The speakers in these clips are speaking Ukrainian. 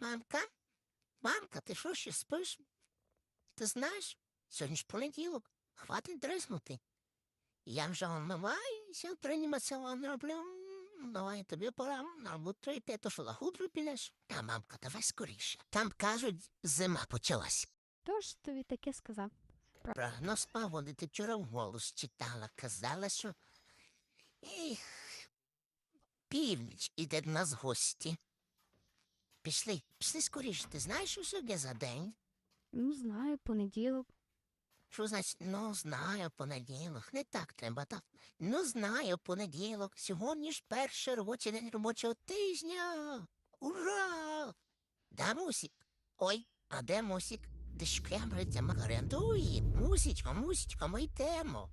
Мамка? Мамка, ти що ще спиш? Ти знаєш, сьогодні ж понеділок, хватить дризнути. Я вже вмиваюся, приймацьон роблю. М, Давай тобі пора на роботу йти, то що лагудру підеш. Та, мамка, давай скоріше. Там кажуть, зима почалась. Хто ж тобі таке сказав? Прогноз погоди ти вчора вголос читала, казала, що ех, північ іде до нас гості. Пішли, пішли скоріше, ти знаєш, що сьогодні за день? Ну, знаю, понеділок. Що значить, ну знаю, понеділок. Не так треба, так. Ну знаю, понеділок. Сьогодні ж перший робочий день робочого тижня. Ура! Да, Мусік? Ой, а де Мусік? Де ж шклямриться магарендує. Мусічка, Мусічка, ми йдемо.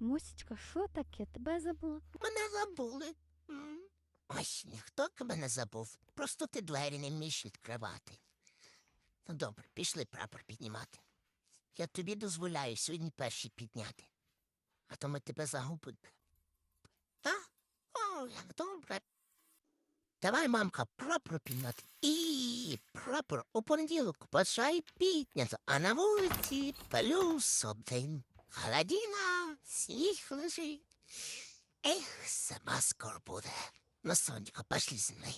Мусічка, що таке? Тебе забула? Мене забули. Ось ніхто тебе не забув. Просто ти двері не вмієш відкривати. Ну добре, пішли прапор піднімати. Я тобі дозволяю сьогодні перші підняти. А то ми тебе загубимо. Так? О, як добре. Давай, мамка, прапор підняти. І прапор у понеділок бажай піднято, а на вулиці плюс один. Холодина, сніг лежить. Ех, сама скоро буде. На сонечко, пошли зі мною.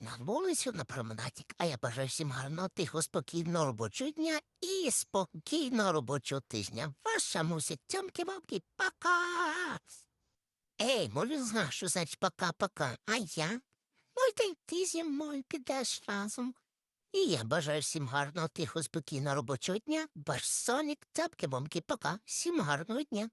На вулицю на променадік, а я бажаю всім гарного, тихо, спокійного робочого дня і спокійного робочого тижня. Ваша мусить тьомки бабки пока. Ей, може знаєш, що значить пока-пока, а я? Йди ти зі мною підеш разом. І я бажаю всім гарного, тихо, спокійного робочого дня. Ваш сонік, цапки, бомки, пока. Всім гарного дня.